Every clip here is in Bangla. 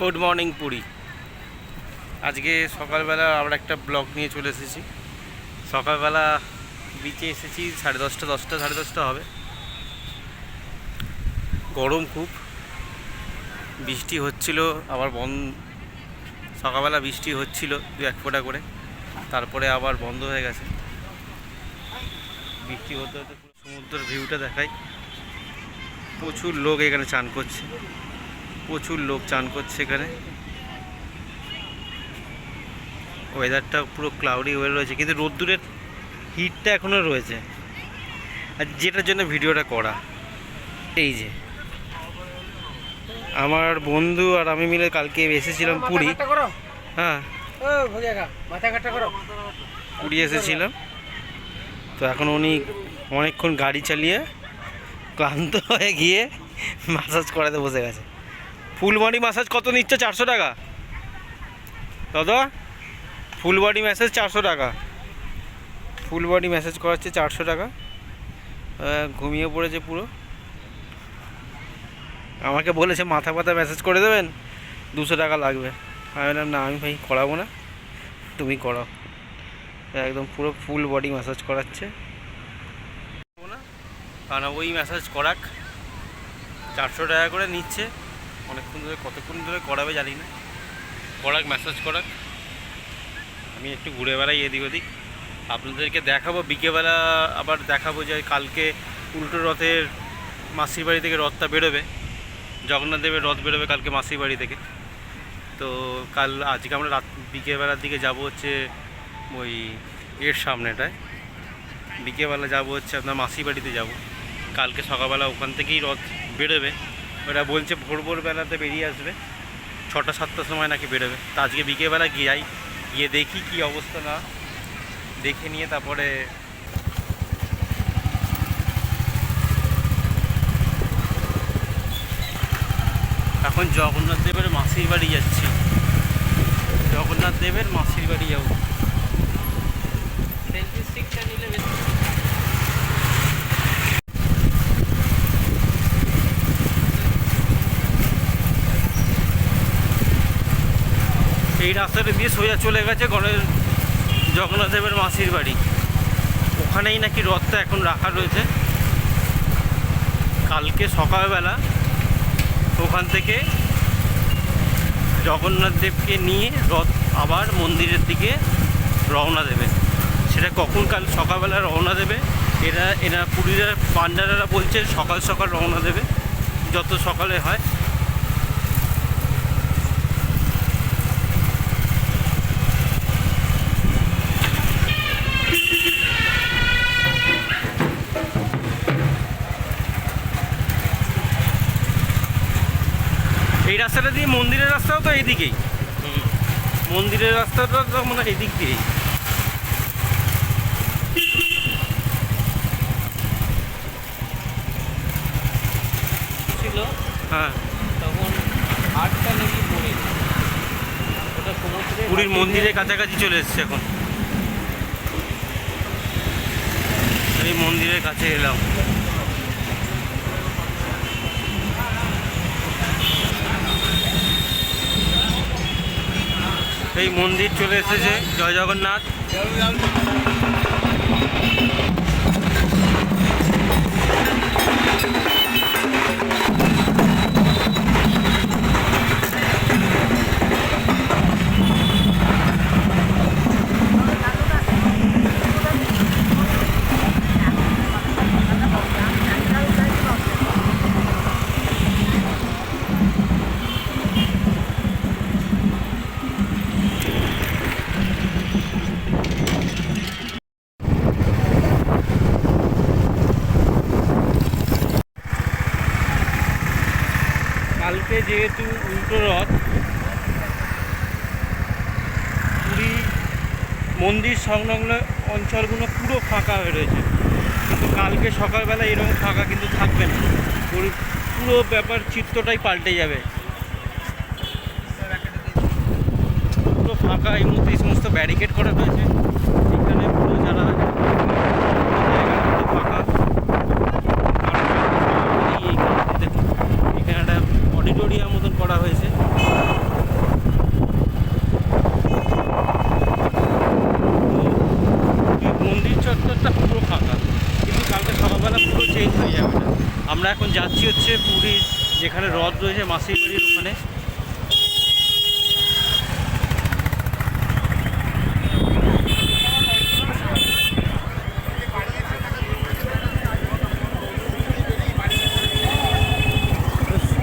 Good morning Puri. আজকে সকালবেলা আমরা একটা ব্লগ নিয়ে চলে এসেছি। সকালবেলা বিচে এসেছি, সাড়ে দশটা দশটা, সাড়ে দশটা হবে। গরম খুব। বৃষ্টি হচ্ছিল, আবার বন সকালবেলা বৃষ্টি হচ্ছিল দু এক ফোঁটা করে। তারপরে আবার বন্ধ হয়ে গেছে। বৃষ্টি হতে হতে সমুদ্রের ভিউটা দেখাই। প্রচুর লোক এখানে চান করছে। প্রচুর লোক চান করছে এখানে। ওয়েদারটা পুরো ক্লাউডি হয়ে রয়েছে কিন্তু রোদ্দুরের হিটটা এখনও রয়েছে। আর যেটার জন্য ভিডিওটা করা। এই যে। আমার বন্ধু আর আমি মিলে কালকে এসেছিলাম পুরী। হ্যাঁ। পুরী এসেছিলাম। তো এখন উনি অনেকক্ষণ গাড়ি চালিয়ে ক্লান্ত হয়ে গিয়ে মাসাজ করাতে বসে গেছে। ফুল বডি মাসাজ কত নিচ্ছে? চারশো টাকা। দাদা, ফুল বডি ম্যাসাজ চারশো টাকা। ফুল বডি ম্যাসাজ করাচ্ছে চারশো টাকা। ঘুমিয়ে পড়েছে পুরো। আমাকে বলেছে, মাথা পাতা ম্যাসাজ করে দেবেন? দুশো টাকা লাগবে। আমি বললাম, না, আমি ভাই করাবো না। তুমি করাও। একদম পুরো ফুল বডি ম্যাসাজ করাচ্ছে। না কারণ ওই ম্যাসাজ করাক। চারশো টাকা করে নিচ্ছে। অনেকক্ষণ ধরে, কতক্ষণ ধরে করাবে জানি না। করাক ম্যাসাজ করাক। আমি একটু ঘুরে বেড়াই এদিক ওদিক। আপনাদেরকে দেখাবো বিকেবেলা আবার দেখাবো যে কালকে উল্টো রথের মাসির বাড়ি থেকে রথটা বেরোবে। জগন্নাথ দেবের রথ বেরোবে কালকে মাসির বাড়ি থেকে। তো কাল, আজকে আমরা রাত, বিকেলবেলার দিকে যাব হচ্ছে ওই এর সামনেটায়। বিকেলবেলা যাব হচ্ছে আপনার মাসির বাড়িতে যাব। কালকে সকালবেলা ওখান থেকেই রথ বেরোবে। ওরা বলছে ভোর ভোর বেলাতে বেরিয়ে আসবে। ছটা, সাতটার সময় নাকি বেরোবে। তা আজকে বিকেলবেলা গিয়ে যাই গিয়ে দেখি কি অবস্থা না। দেখে নিয়ে তারপরে এখন জগন্নাথ দেবের মাসির বাড়ি যাচ্ছি। জগন্নাথ দেবের মাসির বাড়ি যাব। এই রাস্তাটা দিয়ে সোজা চলে গেছে গণেশ জগন্নাথ দেবের মাসির বাড়ি। ওখানেই নাকি রথটা এখন রাখা রয়েছে। কালকে সকালবেলা ওখান থেকে জগন্নাথ দেবকে নিয়ে রথ আবার মন্দিরের দিকে রওনা দেবে। সেটা কখন? কাল সকালবেলা রওনা দেবে। এরা এরা পুরীরা, পান্ডারারা বলছে সকাল সকাল রওনা দেবে। যত সকালে হয়। এই রাস্তাটা দিয়ে মন্দিরের রাস্তাও তো এইদিকেই। মন্দিরের রাস্তাটা তো মানে এদিক দিয়েই। ছিল হ্যাঁ। তখন আটটা নাকি পড়ে ওটা সমুদ্রে পুরীর মন্দিরের কাছাকাছি চলে এসছে এখন। এই মন্দিরের কাছে এলাম। এই মন্দির চলে এসেছে জয় জগন্নাথ। কালকে যেহেতু উল্টো রথ। পুরী মন্দির সংলগ্ন অঞ্চলগুলো পুরো ফাঁকা হয়ে রয়েছে। কিন্তু কালকে সকালবেলা এরকম ফাঁকা কিন্তু থাকবে না। পুরো- পুরো ব্যাপার চিত্রটাই পাল্টে যাবে। পুরো ফাঁকা এই মুহূর্তে এই সমস্ত ব্যারিকেড করা হয়েছে। এখানে পুরো যারা জায়গা পুরো ফাঁকা আর এই এইখানে দেখুন, এখানে একটা অডিটোরিয়াম মতন করা হয়েছে যাচ্ছি হচ্ছে পুরীর যেখানে হ্রদ রয়েছে মাসির বাড়ির ওখানে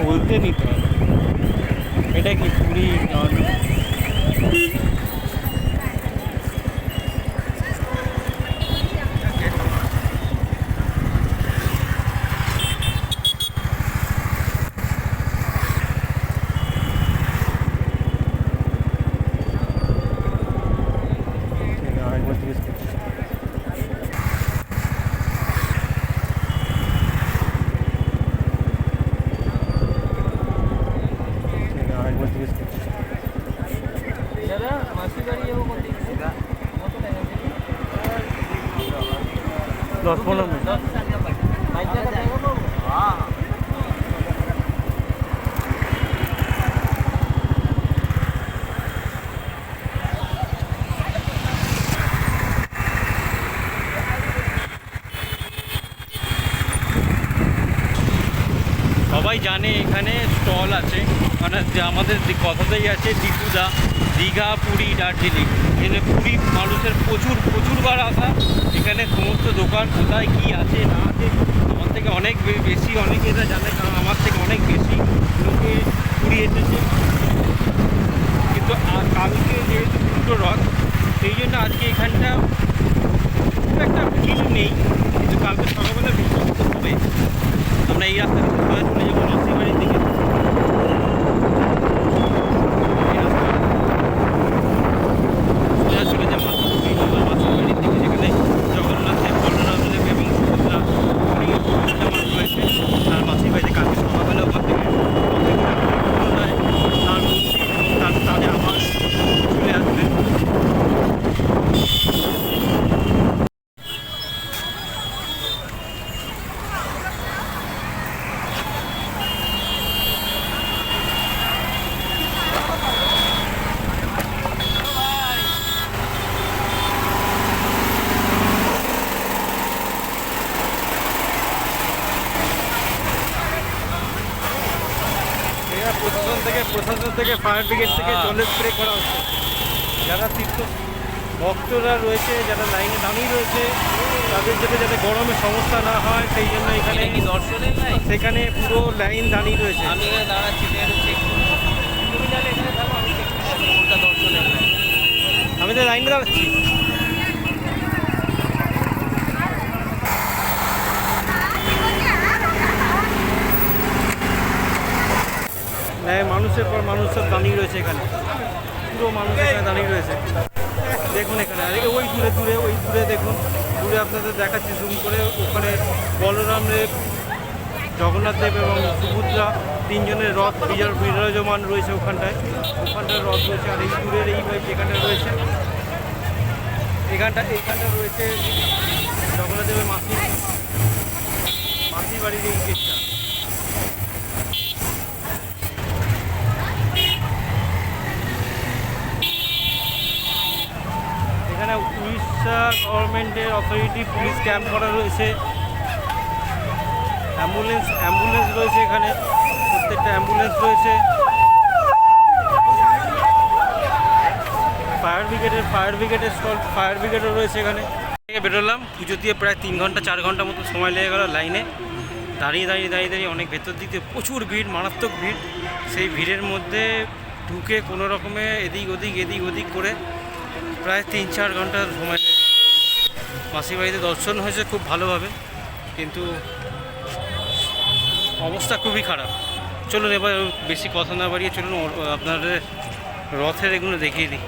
বলতে নিতে হবে এটা কি পুরী নন আরেকবার জিজ্ঞেস করছি ঠিক আছে, আরেকবার জিজ্ঞেস করছি দাদা মাসি বাড়ি যাব কোন দিক? দশ পনেরো মিনিট দশ টাকা পাঠিয়ে। বাইশ টাকা জায়গা পাবো? সবাই জানে এখানে স্টল আছে। মানে আমাদের কথাতেই আছে দীপুদা দীঘা, পুরী, দার্জিলিং। এখানে পুরী মানুষের প্রচুর প্রচুরবার আসা। এখানে সমস্ত দোকান কোথায় কী আছে, না আছে, আমার থেকে অনেক বেশি বেশি এটা জানে, কারণ আমার থেকে অনেক বেশি লোকে পুরী এসেছে। কিন্তু কালকে যেহেতু দুটো রথ, সেই জন্য আজকে এখানটা খুব একটা ভিড় নেই। কিন্তু কালকে সকালবেলা ভিড় হবে আমরা এই রাস্তা দিয়ে চলে যাব মাসির দিকে এই রাস্তা। সোজা চলে যাব মাসির মাসির বাড়ির দিকে যেখানে জগন্নাথের বলরাম দেব এবং সুভদ্রা অনেক প্রতিষ্ঠা মানুষ রয়েছে আর মাসির বাড়িতে কালকে সকালবেলা ওখান থেকে পুনরায় তার মন্দির এবং তার তারে আবার চলে আসবে এরা প্রশাসন থেকে প্রশাসন থেকে ফায়ার ব্রিগেড থেকে জলের স্প্রে করা হচ্ছে। যারা তীর্থ ভক্তরা রয়েছে যারা লাইনে দাঁড়িয়ে রয়েছে তাদের যাতে যাতে গরমে সমস্যা না হয় সেই জন্য এখানে কি দর্শনের লাইন সেখানে পুরো লাইন দাঁড়িয়ে রয়েছে। আমি এখানে দাঁড়াচ্ছি তুমি তাহলে এখানে থাকো আমি দর্শনের লাইন আমি তো লাইনে দাঁড়াচ্ছি হ্যাঁ মানুষের পর মানুষ সব দাঁড়িয়ে রয়েছে এখানে। পুরো মানুষ এখানে দাঁড়িয়ে রয়েছে। দেখুন এখানে, আর ওই দূরে দূরে, ওই দূরে দেখুন, দূরে আপনাদের দেখাচ্ছি জুম করে ওখানে বলরাম দেব জগন্নাথ দেব এবং সুভদ্রা তিনজনের রথ বিজয় বিরাজমান রয়েছে ওখানটায়। ওখানটায় রথ রয়েছে, আর এই দূরের এই যেখানে রয়েছে, এখানটা, এইখানটা রয়েছে জগন্নাথ দেবের মাসি মাসি বাড়ির এই গেটটা এখানে উড়িষ্যা গভর্নমেন্টের অথরিটি পুলিশ ক্যাম্প করা রয়েছে। অ্যাম্বুলেন্স অ্যাম্বুলেন্স রয়েছে এখানে। প্রত্যেকটা অ্যাম্বুলেন্স রয়েছে। ফায়ার ব্রিগেডের ফায়ার ব্রিগেডের স্টল ফায়ার ব্রিগেডও রয়েছে এখানে। থেকে বেরোলাম। পুজো দিয়ে প্রায় তিন ঘণ্টা, চার ঘণ্টা মতো সময় লেগে গেল লাইনে। দাঁড়িয়ে দাঁড়িয়ে দাঁড়িয়ে দাঁড়িয়ে অনেক ভেতর দিক প্রচুর ভিড়, মারাত্মক ভিড়। সেই ভিড়ের মধ্যে ঢুকে কোনো রকমে এদিক ওদিক এদিক ওদিক করে প্রায় তিন, চার ঘণ্টা সময় লেগে গেল। মাসির বাড়িতে দর্শন হয়েছে খুব ভালোভাবে, কিন্তু অবস্থা খুবই খারাপ চলুন এবার বেশি কথা না বাড়িয়ে চলুন আপনাদের রথের এগুলো দেখিয়ে দিই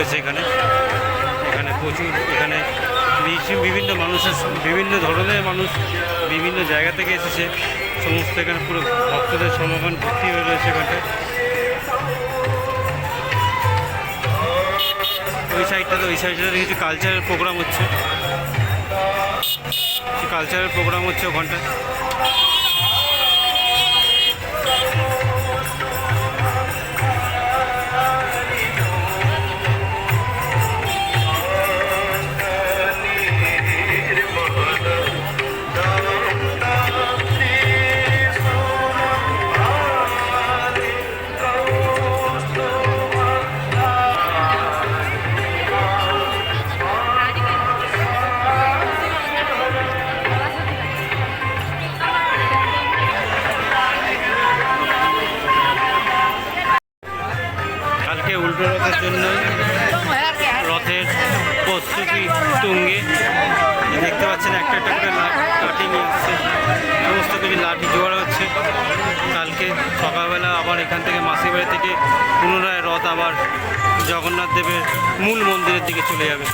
রয়েছে এখানে। এখানে প্রচুর, এখানে বিভিন্ন মানুষের বিভিন্ন ধরনের মানুষ বিভিন্ন জায়গা থেকে এসেছে। সমস্ত এখানে পুরো ভক্তদের সমাগম ভর্তি হয়ে রয়েছে এখানটায়। ওই সাইডটাতে ওই সাইডটাতে কিছু কালচারাল প্রোগ্রাম হচ্ছে। কালচারাল প্রোগ্রাম হচ্ছে ওখানটায়। রথের জন্য রথের প্রস্তুতি তুঙ্গে। দেখতে পাচ্ছেন একটা একটা করে লাঠি নিয়ে সমস্ত কিছু লাঠি জোগাড় হচ্ছে। কালকে সকালবেলা আবার এখান থেকে মাসির বাড়ি থেকে পুনরায় রথ আবার জগন্নাথ দেবের মূল মন্দিরের দিকে চলে যাবে।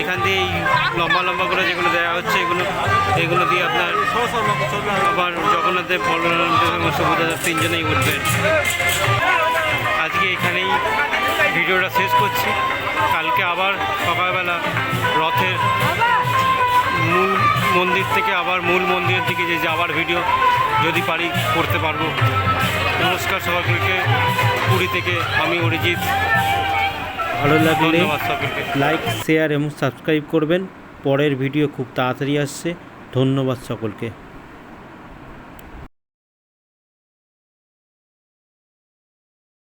এখান দিয়ে এই লম্বা লম্বা করে যেগুলো দেওয়া হচ্ছে, এগুলো এগুলো দিয়ে আপনার আবার জগন্নাথ দেব, বলরাম দেব এবং তিনজনেই উঠবেন আজকে এখানেই ভিডিওটা শেষ করছি। কালকে আবার সকালবেলা রথের মূল মন্দির থেকে, আবার মূল মন্দিরের দিকে যে যাওয়ার ভিডিও যদি পারি করতে পারব। নমস্কার সকলকে পুরী থেকে আমি অরিজিৎ। ভালো লাগলে লাইক শেয়ার এবং সাবস্ক্রাইব করবেন। পরের ভিডিও খুব তাড়াতাড়ি আসছে। ধন্যবাদ সকলকে।